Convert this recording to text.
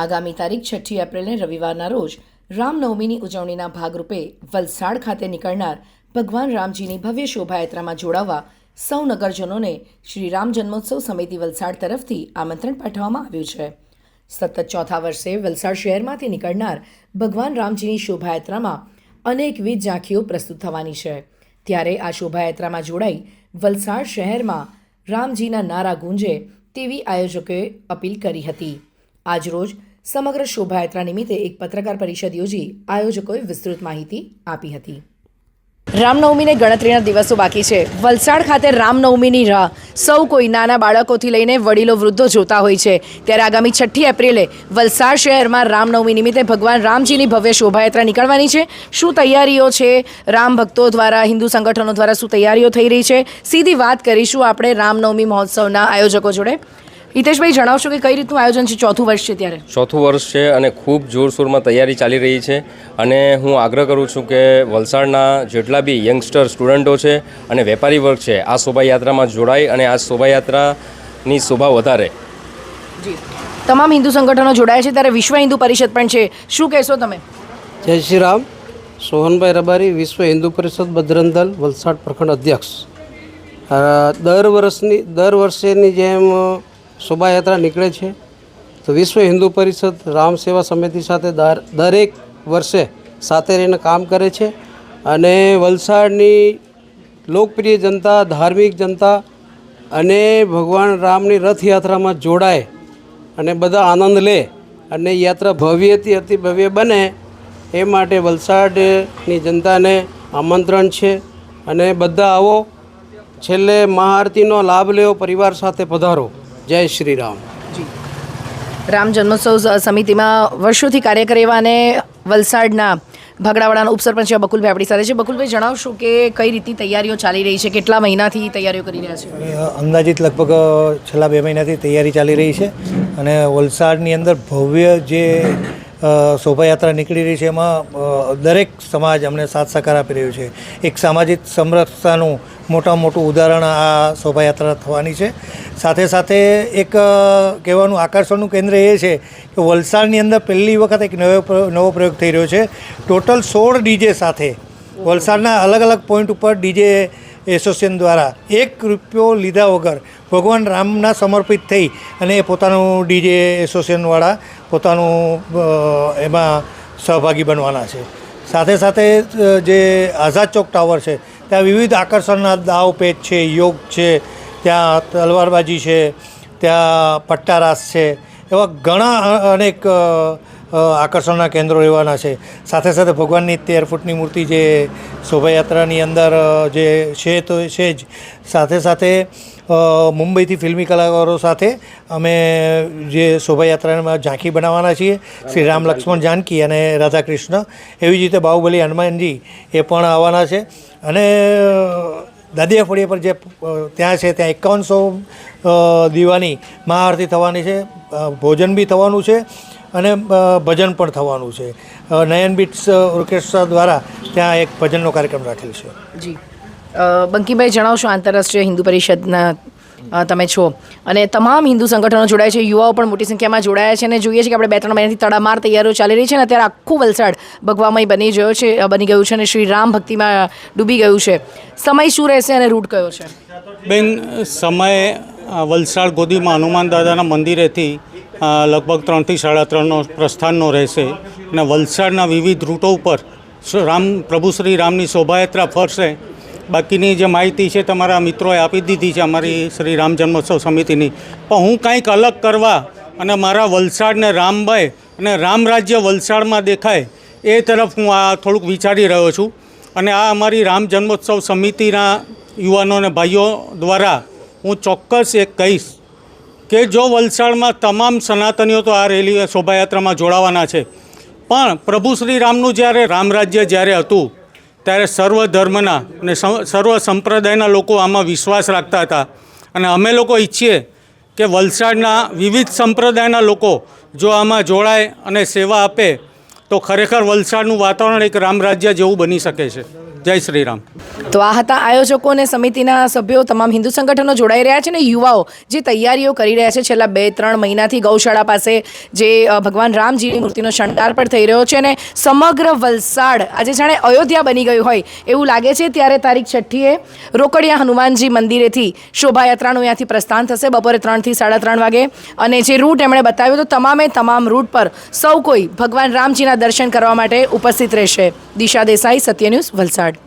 આગામી તારીખ છઠ્ઠી એપ્રિલને રવિવારના રોજ રામનવમીની ઉજવણીના ભાગરૂપે વલસાડ ખાતે નીકળનાર ભગવાન રામજીની ભવ્ય શોભાયાત્રામાં જોડાવા સૌ નગરજનોને શ્રી રામ જન્મોત્સવ સમિતિ વલસાડ તરફથી આમંત્રણ પાઠવવામાં આવ્યું છે. સતત ચોથા વર્ષે વલસાડ શહેરમાંથી નીકળનાર ભગવાન રામજીની શોભાયાત્રામાં અનેકવિધ ઝાંખીઓ પ્રસ્તુત થવાની છે. ત્યારે આ શોભાયાત્રામાં જોડાઈ વલસાડ શહેરમાં રામજીના નારા ગુંજે તેવી આયોજકોએ અપીલ કરી હતી. આજરોજ સમગ્ર શોભાયાત્રા નિમિત્તે એક પત્રકાર પરિષદ યોજી આયોજકોએ વિસ્તૃત માહિતી આપી હતી. રામનવમીને ગણતરીના દિવસો બાકી છે. વલસાડ ખાતે રામનવમીની રાહ. સૌ કોઈ નાના બાળકોથી લઈને વડીલો વૃદ્ધો જોતા હોય છે. ત્યારે આગામી છઠ્ઠી એપ્રિલે વલસાડ શહેરમાં રામનવમી નિમિત્તે ભગવાન રામજીની ભવ્ય શોભાયાત્રા નીકળવાની છે. શું તૈયારીઓ છે? રામ ભક્તો દ્વારા, હિન્દુ સંગઠનો દ્વારા શું તૈયારીઓ થઈ રહી છે? સીધી વાત કરીશું આપણે રામનવમી મહોત્સવના આયોજકો જોડે. હિતેશભાઈ જણાવશો કે કઈ રીતનું આયોજન છે? ચોથું વર્ષ છે ત્યારે. ચોથું વર્ષ છે અને ખૂબ જોરશોરમાં તૈયારી ચાલી રહી છે અને હું આગ્રહ કરું છું કે વલસાડના જેટલા બી યંગસ્ટર સ્ટુડન્ટો છે અને વેપારી વર્ગ છે આ શોભાયાત્રામાં જોડાય અને આ શોભાયાત્રાની શોભા વધારે. જી. તમામ હિન્દુ સંગઠનો જોડાયા છે ત્યારે વિશ્વ હિન્દુ પરિષદ પણ છે. શું કહેશો તમે? જય શ્રી રામ. સોહનભાઈ રબારી વિશ્વ હિન્દુ પરિષદ બજરંગ વલસાડ પ્રખંડ અધ્યક્ષ. દર વર્ષની દર વર્ષેની જેમ શોભાયાત્રા નીકળે છે. તો વિશ્વ હિન્દુ પરિષદ રામ સેવા સમિતિ સાથે દર- દરેક વર્ષે સાથે રહીને કામ કરે છે અને વલસાડની લોકપ્રિય જનતા, ધાર્મિક જનતા અને ભગવાન રામની રથયાત્રામાં જોડાય અને બધા આનંદ લે અને યાત્રા ભવ્યથી અતિ ભવ્ય બને એ માટે વલસાડની જનતાને આમંત્રણ છે અને બધા આવો. છેલ્લે મહાઆરતીનો લાભ લેવો પરિવાર સાથે પધારો. જય શ્રી રામ. રામ જન્મોત્સવ સમિતિમાં વર્ષોથી કાર્ય કરે એવા અને વલસાડના ભગડાવાડાના ઉપસરપંચ એવા બકુલભાઈ આપણી સાથે છે. બકુલભાઈ જણાવશો કે કઈ રીતની તૈયારીઓ ચાલી રહી છે? કેટલા મહિનાથી તૈયારીઓ કરી રહ્યા છે? અંદાજિત લગભગ છેલ્લા બે મહિનાથી તૈયારી ચાલી રહી છે. અને વલસાડની અંદર ભવ્ય જે શોભાયાત્રા નીકળી રહી છે. એમાં દરેક સમાજ અમને સાથ સહકાર આપી રહ્યો છે. એક સામાજિક સમરસતાનું મોટામાં મોટું ઉદાહરણ આ શોભાયાત્રા થવાની છે. સાથે સાથે એક કહેવાનું આકર્ષણનું કેન્દ્ર એ છે કે વલસાડની અંદર પહેલી વખત એક નવો નવો પ્રયોગ થઈ રહ્યો છે. ટોટલ સોળ ડીજે સાથે વલસાડના અલગ અલગ પોઈન્ટ ઉપર ડીજે એસોસિએશન દ્વારા એક રૂપિયો લીધા વગર ભગવાન રામના સમર્પિત થઈ અને પોતાનું ડીજે એસોસિએશનવાળા પોતાનું એમાં સહભાગી બનવાના છે. સાથે સાથે જે આઝાદ ચોક ટાવર છે, ત્યાં વિવિધ આકર્ષણના દાવ પેચ છે, યોગ છે, ત્યાં તલવારબાજી છે, ત્યાં પટ્ટારાસ છે, એવા ઘણા અનેક આકર્ષણના કેન્દ્રો રહેવાના છે. સાથે સાથે ભગવાનની તેર ફૂટની મૂર્તિ જે શોભાયાત્રાની અંદર જે છે તો છે જ. સાથે સાથે મુંબઈથી ફિલ્મી કલાકારો સાથે અમે જે શોભાયાત્રામાં ઝાંખી બનાવવાના છીએ, શ્રી રામ લક્ષ્મણ જાનકી અને રાધા કૃષ્ણ એવી જ રીતે બાહુબલી હનુમાનજી એ પણ આવવાના છે. અને દાદિયા ફળિયા પર જે ત્યાં છે, ત્યાં એકાવનસો દીવાની મહાઆરતી થવાની છે. ભોજન બી થવાનું છે. અને ભજન પણ થવાનું છે. નયન બીટ્સ ઓર્કેસ્ટ્રા દ્વારા ત્યાં એક ભજનનો કાર્યક્રમ રાખેલ છે. જી. બંકીભાઈ જણાવશો આંતરરાષ્ટ્રીય હિન્દુ પરિષદના તમે છો. અને તમામ હિન્દુ સંગઠનો જોડાય છે. યુવાઓ પણ મોટી સંખ્યામાં જોડાયા છે અને જોઈએ છે કે આપણે બે ત્રણ મહિનાથી તડામાર તૈયારીઓ ચાલી રહી છે અને અત્યારે આખું વલસાડ ભગવામય બની ગયો છે બની ગયું છે અને શ્રી રામ ભક્તિમાં ડૂબી ગયું છે. સમય શું રહેશે અને રૂટ કયો છે? બેન સમય વલસાડ ગોદીમાં હનુમાન દાદાના મંદિરેથી લગભગ ત્રણથી સાડા ત્રણનો પ્રસ્થાનનો રહેશે અને વલસાડના વિવિધ રૂટો ઉપર રામ, પ્રભુ શ્રી રામની શોભાયાત્રા ફરશે. બાકીની જે માહિતી છે તમારા મિત્રોએ આપી દીધી છે અમારી શ્રી રામ જન્મોત્સવ સમિતિની. પણ હું કાંઈક અલગ કરવા અને મારા વલસાડને રામભાઈ અને રામ રાજ્ય વલસાડમાં દેખાય એ તરફ હું આ થોડુંક વિચારી રહ્યો છું. અને આ અમારી રામ જન્મોત્સવ સમિતિના યુવાનો અને ભાઈઓ દ્વારા હું ચોક્કસ એક કહીશ કે જો વલસાડમાં તમામ સનાતનીઓ તો આ રેલી શોભાયાત્રામાં જોડાવાના છે. પણ પ્રભુ શ્રી રામનું જ્યારે રામ રાજ્ય જ્યારે હતું, ત્યારે સર્વ ધર્મના અને સર્વ સંપ્રદાયના લોકો આમાં વિશ્વાસ રાખતા હતા. અને અમે લોકો ઈચ્છીએ કે વલસાડના વિવિધ સંપ્રદાયના લોકો જો આમાં જોડાય અને સેવા આપે, તો ખરેખર વલસાડનું વાતાવરણ એક રામ રાજ્ય જેવું બની શકે છે. જય શ્રી રામ તો આ હતા આયોજકો અને સમિતિના સભ્યો. તમામ હિન્દુ સંગઠનો જોડાઈ રહ્યા છે ને યુવાઓ જે તૈયારીઓ કરી રહ્યા છે છેલ્લા બે, ત્રણ મહિનાથી ગૌશાળા પાસે જે ભગવાન રામજીની મૂર્તિનો શણગાર પણ થઈ રહ્યો છે અને સમગ્ર વલસાડ આજે જાણે અયોધ્યા બની ગયું હોય એવું લાગે છે. ત્યારે તારીખ છઠ્ઠીએ રોકડિયા હનુમાનજી મંદિરેથી શોભાયાત્રાનું અહીંયાથી પ્રસ્થાન થશે બપોરે ત્રણથી સાડા ત્રણ વાગે. અને જે રૂટ એમણે બતાવ્યો તો તમામે તમામ રૂટ પર સૌ કોઈ ભગવાન રામજીના દર્શન કરવા માટે ઉપસ્થિત રહેશે. દિશા દેસાઈ સત્ય ન્યૂઝ વલસાડ.